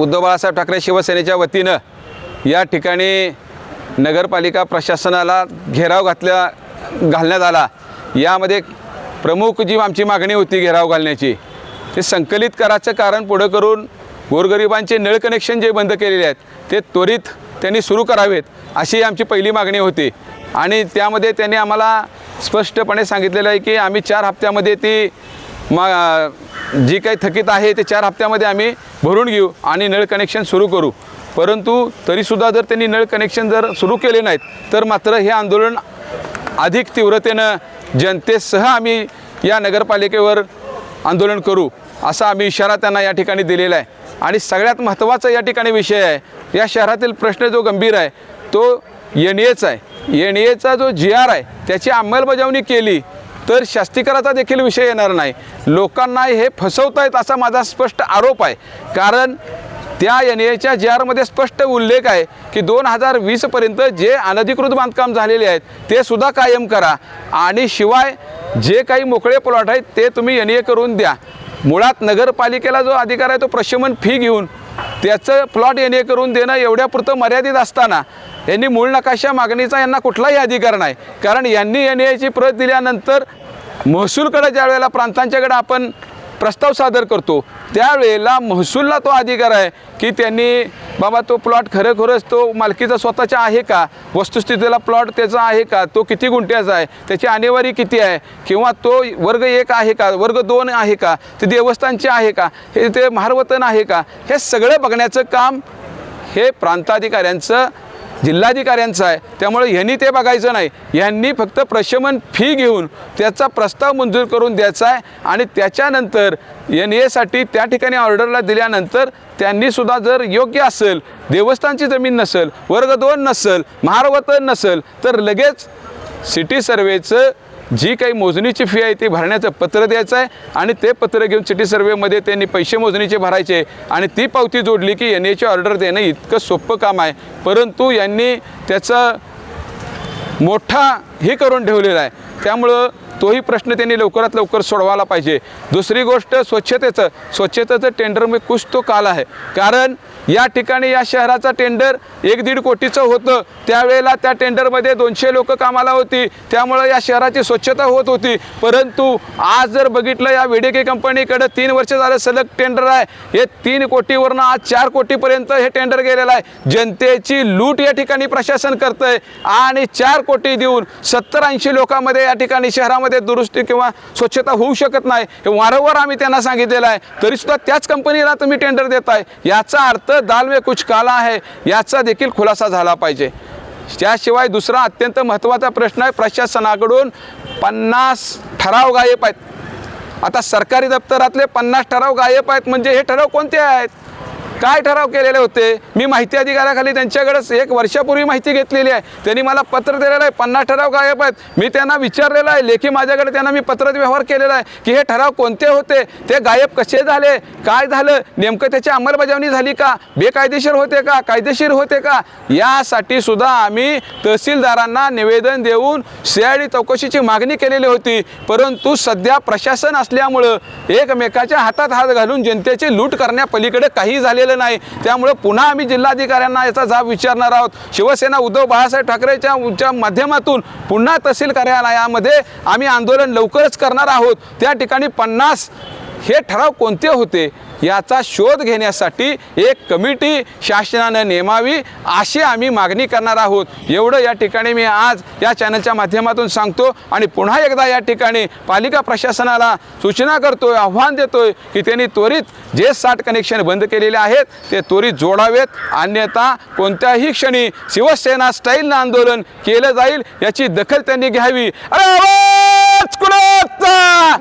उद्धव बाळासाहेब ठाकरे शिवसेनेच्या वतीनं या ठिकाणी नगरपालिका प्रशासनाला घेराव घातल्या घालण्यात आला. यामध्ये प्रमुख जी आमची मागणी होती घेराव घालण्याची ते संकलित करायचं कारण पुढं करून गोरगरिबांचे नळ कनेक्शन जे बंद केलेले आहेत ते त्वरित त्यांनी सुरू करावेत अशी आमची पहिली मागणी होती. आणि त्यामध्ये त्यांनी आम्हाला स्पष्टपणे सांगितलेलं आहे की आम्ही चार हप्त्यामध्ये ती मा जी काही थकीत आहे ते चार हप्त्यामध्ये आम्ही भरून घेऊ आणि नळ कनेक्शन सुरू करू. परंतु तरीसुद्धा जर त्यांनी नळ कनेक्शन जर सुरू केले नाहीत तर मात्र हे आंदोलन अधिक तीव्रतेनं जनतेसह आम्ही या नगरपालिकेवर आंदोलन करू असा आम्ही इशारा त्यांना या ठिकाणी दिलेला आहे. आणि सगळ्यात महत्त्वाचा या ठिकाणी विषय आहे या शहरातील प्रश्न जो गंभीर आहे तो एन एचा आहे. एन एचा जो जी आर आहे त्याची अंमलबजावणी केली तर शास्तीकराचा देखील विषय येणार नाही. लोकांना हे फसवत आहेत असा माझा स्पष्ट आरोप आहे. कारण त्या एन एच्या जी आरमध्ये स्पष्ट उल्लेख आहे की दोन हजार वीसपर्यंत जे अनधिकृत बांधकाम झालेले आहेत ते सुद्धा कायम करा. आणि शिवाय जे काही मोकळे प्लॉट आहेत ते तुम्ही एन ए करून द्या. मुळात नगरपालिकेला जो अधिकार आहे तो प्रशमन फी घेऊन त्याचं प्लॉट एन ए करून देणं एवढ्यापुरतं मर्यादित असताना यांनी मूळ नकाशा मागणीचा यांना कुठलाही अधिकार नाही. कारण यांनी एन एची प्रत दिल्यानंतर महसूलकडे ज्या वेळेला प्रांतांच्याकडे आपण प्रस्ताव सादर करतो. त्यावेळेला महसूलला तो अधिकार आहे की त्यांनी बाबा तो प्लॉट खरोखरच तो मालकीचा स्वतःचा आहे का? वस्तुस्थितीला प्लॉट त्याचा आहे का? तो किती गुंठ्याचा आहे? त्याची आणेवारी किती आहे? किंवा तो वर्ग एक आहे का? वर्ग दोन आहे का? ते देवस्थानचे आहे का? हे ते महारवतन आहे का? हे सगळं बघण्याचं काम हे प्रांताधिकाऱ्यांचं जिल्हाधिकाऱ्यांचं आहे. त्यामुळे ह्यांनी ते बघायचं नाही. यांनी फक्त प्रशमन फी घेऊन त्याचा प्रस्ताव मंजूर करून द्यायचा आहे आणि त्याच्यानंतर एन एसाठी त्या ठिकाणी ऑर्डरला दिल्यानंतर त्यांनी सुद्धा जर योग्य असेल देवस्थानची जमीन नसेल वर्ग दोन नसेल महारवतन नसेल तर लगेच सिटी सर्वेचं जी काही मोजणीची फी आहे ती भरण्याचं पत्र द्यायचं आहे आणि ते पत्र घेऊन सिटी सर्वेमध्ये त्यांनी पैसे मोजणीचे भरायचे आणि ती पावती जोडली की एन एची ऑर्डर देणं इतकं सोपं काम आहे. परंतु यांनी त्याचं मोठा हे करून ठेवलेला आहे. त्यामुळं तोही प्रश्न त्यांनी लवकरात लवकर सोडवायला पाहिजे. दुसरी गोष्ट स्वच्छतेचं. स्वच्छतेचं टेंडर मी कुछ तो काला आहे. कारण या ठिकाणी या शहराचा टेंडर एक दीड कोटीचं होतं. त्यावेळेला त्या टेंडरमध्ये दोनशे लोक कामाला होती. त्यामुळं या शहराची स्वच्छता होत होती. परंतु आज जर बघितलं या वेडेके कंपनीकडं तीन वर्ष झालं सलग टेंडर आहे. हे तीन कोटीवरनं आज चार कोटीपर्यंत हे टेंडर गेलेलं आहे. जनतेची लूट या ठिकाणी प्रशासन करतंय. आणि चार कोटी देऊन सत्तर ऐंशी लोकांमध्ये या ठिकाणी शहरामध्ये दुरुस्ती किंवा स्वच्छता होऊ शकत नाही हे वारंवार आम्ही त्यांना सांगितलेलं आहे. तरीसुद्धा त्याच कंपनीला तुम्ही टेंडर देताय. याचा अर्थ दाल में कुछ काला आहे. याचा देखील खुलासा झाला पाहिजे. त्याशिवाय दुसरा अत्यंत महत्त्वाचा प्रश्न आहे. प्रशासनाकडून पन्नास ठराव गायब आहेत. आता सरकारी दप्तरातले पन्नास ठराव गायब आहेत म्हणजे हे ठराव कोणते आहेत? काय ठराव केलेले होते? मी माहिती अधिकाऱ्याखाली त्यांच्याकडेच एक वर्षापूर्वी माहिती घेतलेली आहे. त्यांनी मला पत्र दिलेलं आहे. पन्नास ठराव गायब आहेत. मी त्यांना विचारलेलं आहे. लेखी माझ्याकडे त्यांना मी पत्रात व्यवहार केलेला आहे की हे ठराव कोणते होते? ते गायब कसे झाले? काय झालं? नेमकं त्याची अंमलबजावणी झाली का? बेकायदेशीर होते का? कायदेशीर होते का? यासाठी सुद्धा आम्ही तहसीलदारांना निवेदन देऊन सीआयडी चौकशीची मागणी केलेली होती. परंतु सध्या प्रशासन असल्यामुळं एकमेकाच्या हातात हात घालून जनतेची लूट करण्यापलीकडे काही झालेलं नाही. त्यामुळे पुन्हा आम्ही जिल्हाधिकाऱ्यांना याचा जाब विचारणार आहोत. शिवसेना उद्धव बाळासाहेब ठाकरेच्या माध्यमातून पुन्हा तहसील कार्यालयामध्ये आम्ही आंदोलन लवकरच करणार आहोत. त्या ठिकाणी पन्नास हे ठराव कोणते होते याचा शोध घेण्यासाठी एक कमिटी शासनानं नेमावी अशी आम्ही मागणी करणार आहोत. एवढं या ठिकाणी मी आज या चॅनलच्या माध्यमातून सांगतो आणि पुन्हा एकदा या ठिकाणी पालिका प्रशासनाला सूचना करतोय आव्हान देतोय की त्यांनी त्वरित जे साठ कनेक्शन बंद केलेले आहेत ते त्वरित जोडावेत. अन्यथा कोणत्याही क्षणी शिवसेना स्टाईलनं आंदोलन केलं जाईल याची दखल त्यांनी घ्यावी. अरे कुणाचा?